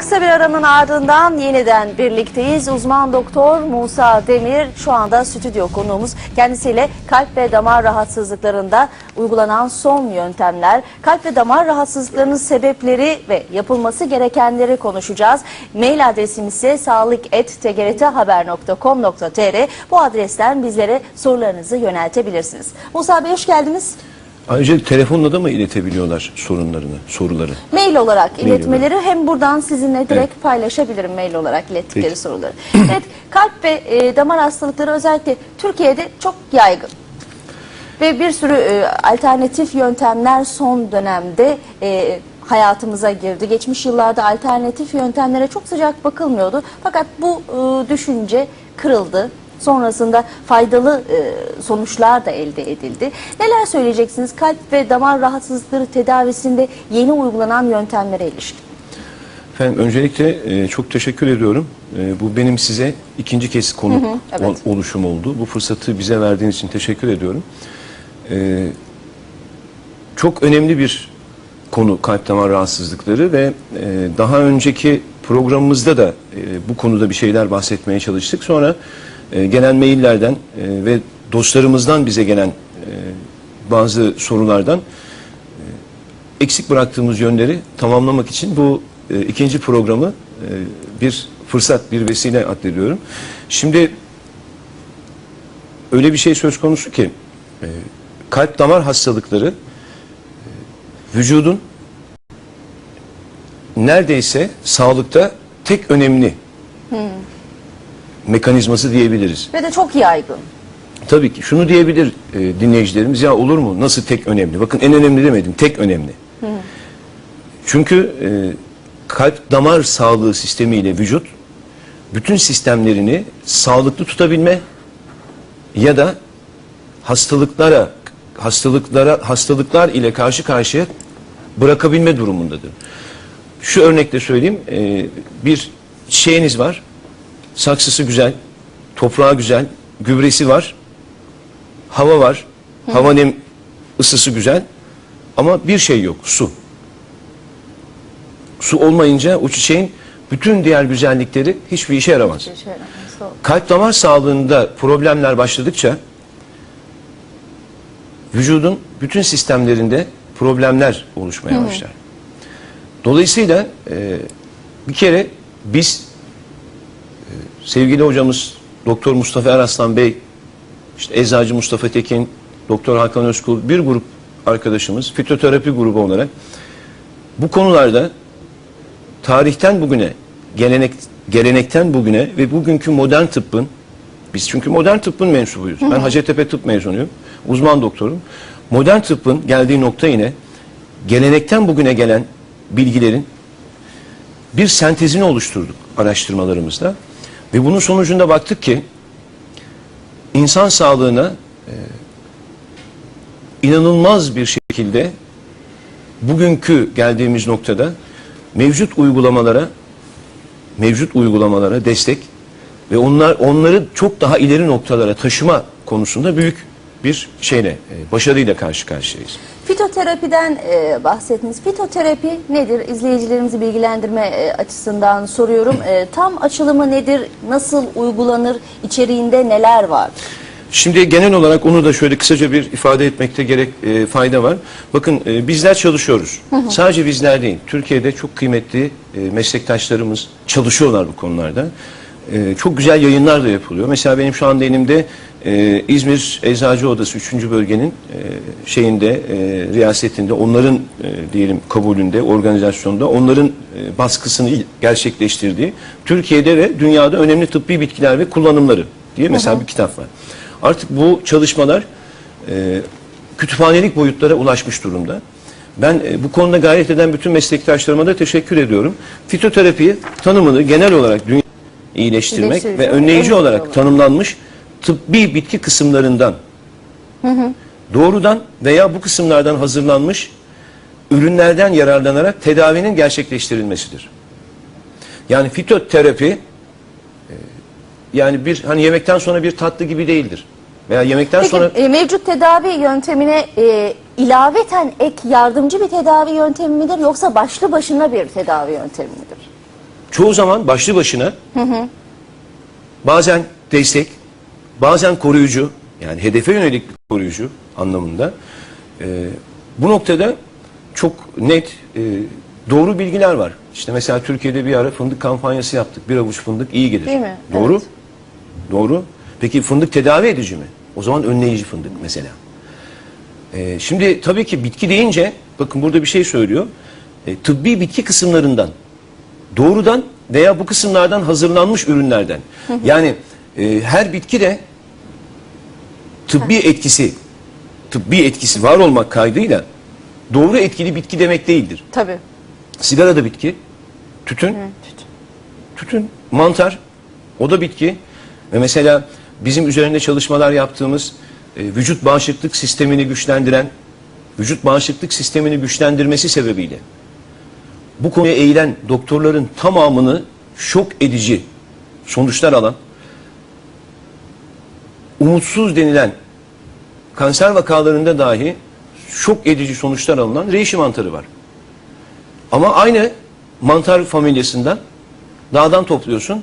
Kısa bir aranın ardından yeniden birlikteyiz. Uzman doktor Musa Demir şu anda stüdyo konuğumuz. Kendisiyle kalp ve damar rahatsızlıklarında uygulanan son yöntemler, kalp ve damar rahatsızlıklarının sebepleri ve yapılması gerekenleri konuşacağız. Mail adresimiz ise sağlık.tgrthaber.com.tr Bu adresten bizlere sorularınızı yöneltebilirsiniz. Musa Bey hoş geldiniz. Ayrıca telefonla da mı iletebiliyorlar sorunlarını, soruları? Mail olarak Mail iletmeleri hem buradan sizinle direkt paylaşabilirim mail olarak ilettikleri Peki. soruları. evet kalp ve e, damar hastalıkları özellikle Türkiye'de çok yaygın. Ve bir sürü e, alternatif yöntemler son dönemde e, hayatımıza girdi. Geçmiş yıllarda alternatif yöntemlere çok sıcak bakılmıyordu. Fakat bu e, düşünce kırıldı. Sonrasında faydalı e, sonuçlar da elde edildi. Neler söyleyeceksiniz kalp ve damar rahatsızlıkları tedavisinde yeni uygulanan yöntemlere ilişkin? Efendim öncelikle e, çok teşekkür ediyorum. E, bu benim size ikinci kez konuk evet. ol- oluşum oldu. Bu fırsatı bize verdiğiniz için teşekkür ediyorum. E, çok önemli bir konu kalp damar rahatsızlıkları ve e, daha önceki programımızda da e, bu konuda bir şeyler bahsetmeye çalıştık. Sonra e, gelen maillerden e, ve dostlarımızdan bize gelen e, bazı sorulardan eksik bıraktığımız yönleri tamamlamak için bu ikinci programı bir fırsat, bir vesile addediyorum. Şimdi öyle bir şey söz konusu ki kalp damar hastalıkları vücudun neredeyse sağlıkta tek önemli mekanizması diyebiliriz. Ve de çok yaygın. Tabii ki şunu diyebilir e, dinleyicilerimiz ya olur mu nasıl tek önemli? Bakın en önemli demedim tek önemli. Çünkü e, kalp damar sağlığı sistemiyle vücut bütün sistemlerini sağlıklı tutabilme ya da hastalıklara hastalıklara hastalıklar ile karşı karşıya bırakabilme durumundadır. Şu örnekte söyleyeyim e, bir çiçeğiniz var saksısı güzel toprağı güzel gübresi var hava var. Hava nem ısısı güzel ama bir şey yok su. Su olmayınca o çiçeğin bütün diğer güzellikleri hiçbir işe yaramaz. Kalp damar sağlığında problemler başladıkça vücudun bütün sistemlerinde problemler oluşmaya başlar. Dolayısıyla e, bir kere biz sevgili hocamız Doktor Mustafa Eraslan Bey, işte Eczacı Mustafa Tekin, Doktor Hakan Özkul bir grup arkadaşımız fitoterapi grubu olarak bu konularda tarihten bugüne, gelenek gelenekten bugüne ve bugünkü modern tıbbın biz çünkü modern tıbbın mensubuyuz. Ben Hacettepe Tıp mezunuyum. Uzman doktorum. Modern tıbbın geldiği nokta yine gelenekten bugüne gelen bilgilerin bir sentezini oluşturduk araştırmalarımızda. Ve bunun sonucunda baktık ki insan sağlığına e, inanılmaz bir şekilde bugünkü geldiğimiz noktada mevcut uygulamalara mevcut uygulamalara destek ve onlar onları çok daha ileri noktalara taşıma konusunda büyük bir şeyle e, başarıyla karşı karşıyayız. Fitoterapiden e, bahsettiniz. Fitoterapi nedir? İzleyicilerimizi bilgilendirme e, açısından soruyorum. E, tam açılımı nedir? Nasıl uygulanır? İçeriğinde neler var? Şimdi genel olarak onu da şöyle kısaca bir ifade etmekte gerek e, fayda var. Bakın e, bizler çalışıyoruz. Sadece bizler değil. Türkiye'de çok kıymetli e, meslektaşlarımız çalışıyorlar bu konularda. E, çok güzel yayınlar da yapılıyor. Mesela benim şu anda elimde e, İzmir Eczacı Odası 3. bölgenin e, şeyinde e, riyasetinde onların e, diyelim kabulünde organizasyonda onların e, baskısını gerçekleştirdiği Türkiye'de ve dünyada önemli tıbbi bitkiler ve kullanımları diye mesela bir kitap var. Artık bu çalışmalar e, kütüphanelik boyutlara ulaşmış durumda. Ben e, bu konuda gayret eden bütün meslektaşlarıma da teşekkür ediyorum. Fitoterapi tanımını genel olarak dünya iyileştirmek ve önleyici olarak. tanımlanmış tıbbi bitki kısımlarından doğrudan veya bu kısımlardan hazırlanmış ürünlerden yararlanarak tedavinin gerçekleştirilmesidir. Yani fitoterapi e, yani bir hani yemekten sonra bir tatlı gibi değildir. Veya yemekten Peki sonra e, mevcut tedavi yöntemine e, ilaveten ek yardımcı bir tedavi yöntemi midir yoksa başlı başına bir tedavi yöntemi midir? çoğu zaman başlı başına bazen destek, bazen koruyucu yani hedefe yönelik koruyucu anlamında. Ee, bu noktada çok net e, doğru bilgiler var. İşte mesela Türkiye'de bir ara fındık kampanyası yaptık. Bir avuç fındık iyi gelir. Değil mi? Doğru. Evet. Doğru. Peki fındık tedavi edici mi? O zaman önleyici fındık mesela. Ee, şimdi tabii ki bitki deyince bakın burada bir şey söylüyor. E, tıbbi bitki kısımlarından doğrudan veya bu kısımlardan hazırlanmış ürünlerden. Yani e, her bitki de tıbbi etkisi tıbbi etkisi var olmak kaydıyla doğru etkili bitki demek değildir. Tabii. Sigara da bitki, tütün, tütün, mantar, o da bitki. Ve mesela bizim üzerinde çalışmalar yaptığımız e, vücut bağışıklık sistemini güçlendiren, vücut bağışıklık sistemini güçlendirmesi sebebiyle bu konuya eğilen doktorların tamamını şok edici sonuçlar alan, umutsuz denilen kanser vakalarında dahi şok edici sonuçlar alınan reishi mantarı var. Ama aynı mantar familyasından dağdan topluyorsun.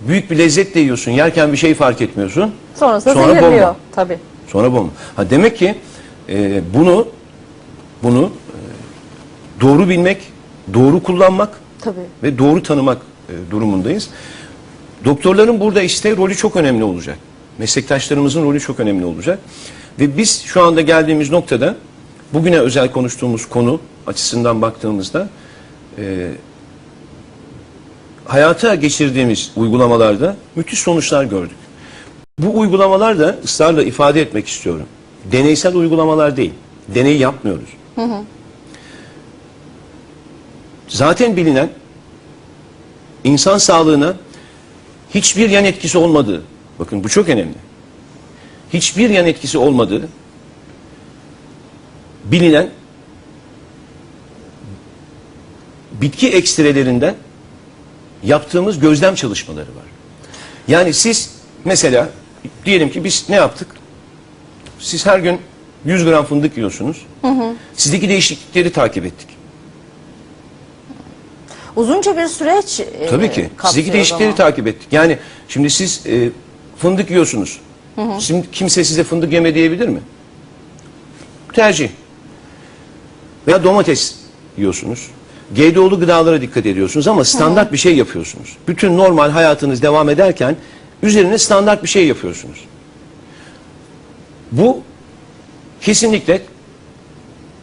Büyük bir lezzetle yiyorsun. Yerken bir şey fark etmiyorsun. Sonrasında Sonra zehirliyor. bomba. Tabii. Sonra bomba. Ha demek ki e, bunu bunu e, doğru bilmek, doğru kullanmak Tabii. ve doğru tanımak e, durumundayız. Doktorların burada işte rolü çok önemli olacak. Meslektaşlarımızın rolü çok önemli olacak. Ve biz şu anda geldiğimiz noktada bugüne özel konuştuğumuz konu açısından baktığımızda e, hayata geçirdiğimiz uygulamalarda müthiş sonuçlar gördük. Bu uygulamalar da ısrarla ifade etmek istiyorum. Deneysel uygulamalar değil. Deney yapmıyoruz. Zaten bilinen insan sağlığına hiçbir yan etkisi olmadığı, bakın bu çok önemli. Hiçbir yan etkisi olmadığı bilinen bitki ekstrelerinden yaptığımız gözlem çalışmaları var. Yani siz mesela diyelim ki biz ne yaptık? Siz her gün 100 gram fındık yiyorsunuz. Sizdeki değişiklikleri takip ettik. Uzunca bir süreç e, Tabii ki. Sizdeki değişiklikleri zaman. takip ettik. Yani şimdi siz e, fındık yiyorsunuz. Şimdi kimse size fındık yeme diyebilir mi? Tercih. Veya domates yiyorsunuz. GDO'lu gıdalara dikkat ediyorsunuz ama standart bir şey yapıyorsunuz. Bütün normal hayatınız devam ederken üzerine standart bir şey yapıyorsunuz. Bu kesinlikle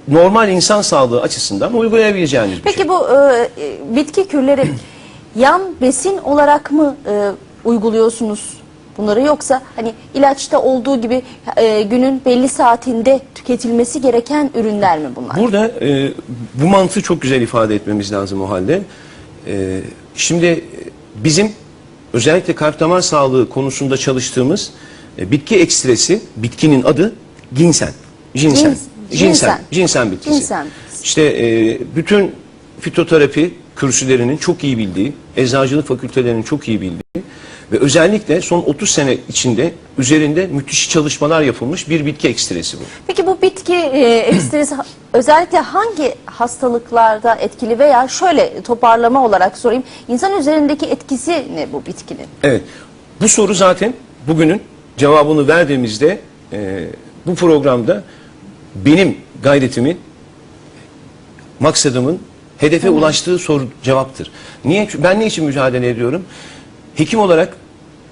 normal insan sağlığı açısından uygulayabileceğiniz bir şey. Peki bu e, e, bitki kürleri yan besin olarak mı e, uyguluyorsunuz bunları yoksa hani ilaçta olduğu gibi e, günün belli saatinde tüketilmesi gereken ürünler mi bunlar? Burada e, bu mantığı çok güzel ifade etmemiz lazım o halde. E, şimdi bizim özellikle kalp damar sağlığı konusunda çalıştığımız e, bitki ekstresi, bitkinin adı ginseng. Ginseng. Gins- Ginseng. ginseng. Ginseng bitkisi. Ginseng. İşte e, bütün fitoterapi kürsülerinin çok iyi bildiği, eczacılık fakültelerinin çok iyi bildiği ve özellikle son 30 sene içinde üzerinde müthiş çalışmalar yapılmış bir bitki ekstresi bu. Peki bu bitki e, ekstresi özellikle hangi hastalıklarda etkili veya şöyle toparlama olarak sorayım. İnsan üzerindeki etkisi ne bu bitkinin? Evet. Bu soru zaten bugünün cevabını verdiğimizde e, bu programda benim gayretimin, maksadımın hedefe ulaştığı soru cevaptır. Niye? Ben ne için mücadele ediyorum? Hekim olarak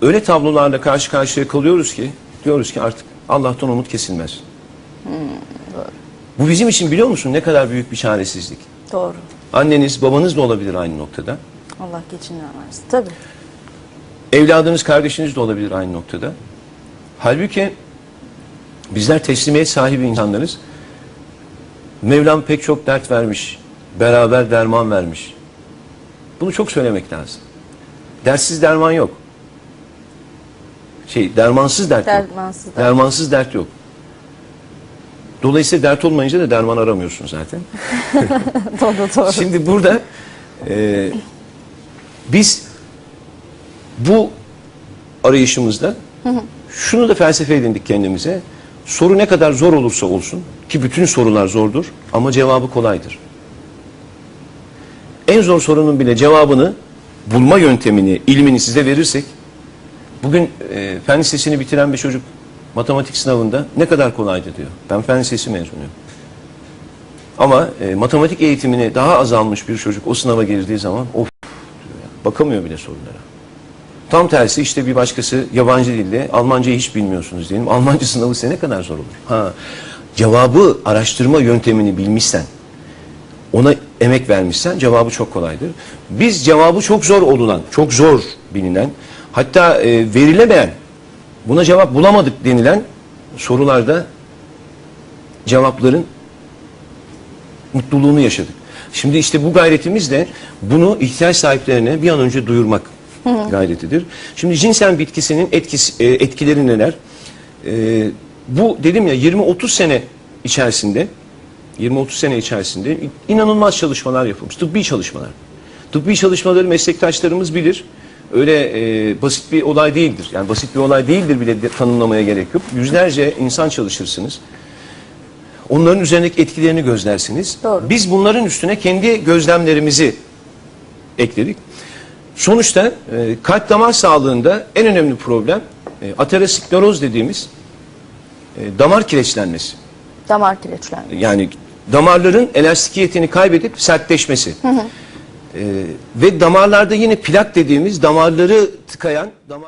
öyle tablolarla karşı karşıya kalıyoruz ki diyoruz ki artık Allah'tan umut kesilmez. Bu bizim için biliyor musun ne kadar büyük bir çaresizlik. Doğru. Anneniz, babanız da olabilir aynı noktada. Allah geçinler versin. Tabii. Evladınız, kardeşiniz de olabilir aynı noktada. Halbuki bizler teslimiyet sahibi insanlarız. Mevlam pek çok dert vermiş. Beraber derman vermiş. Bunu çok söylemek lazım. Dertsiz derman yok. Şey, dermansız dert yok. Dermansız dert. Dermansız dert yok. Dolayısıyla dert olmayınca da derman aramıyorsun zaten. doğru doğru. Şimdi burada e, biz bu arayışımızda şunu da felsefe edindik kendimize. Soru ne kadar zor olursa olsun ki bütün sorular zordur ama cevabı kolaydır. En zor sorunun bile cevabını bulma yöntemini, ilmini size verirsek bugün e, fen lisesini bitiren bir çocuk matematik sınavında ne kadar kolaydı diyor. Ben fen lisesi mezunuyum. Ama e, matematik eğitimini daha azalmış bir çocuk o sınava girdiği zaman of diyor ya, bakamıyor bile sorulara. Tam tersi işte bir başkası yabancı dilde Almancayı hiç bilmiyorsunuz diyelim. Almanca sınavı size ne kadar zor olur? Ha, cevabı araştırma yöntemini bilmişsen, ona emek vermişsen cevabı çok kolaydır. Biz cevabı çok zor olunan, çok zor bilinen, hatta e, verilemeyen, buna cevap bulamadık denilen sorularda cevapların mutluluğunu yaşadık. Şimdi işte bu gayretimizle bunu ihtiyaç sahiplerine bir an önce duyurmak gayretidir. Şimdi cinsel bitkisinin etkisi, e, etkileri neler? E, bu dedim ya 20-30 sene içerisinde 20-30 sene içerisinde inanılmaz çalışmalar yapılmış. Tıbbi çalışmalar. Tıbbi çalışmaları meslektaşlarımız bilir. Öyle e, basit bir olay değildir. Yani basit bir olay değildir bile de tanımlamaya gerek yok. Yüzlerce insan çalışırsınız. Onların üzerindeki etkilerini gözlersiniz. Doğru. Biz bunların üstüne kendi gözlemlerimizi ekledik. Sonuçta e, kalp damar sağlığında en önemli problem e, ateroskleroz dediğimiz e, damar kireçlenmesi. Damar kireçlenmesi. Yani damarların elastikiyetini kaybedip sertleşmesi. E, ve damarlarda yine plak dediğimiz damarları tıkayan damar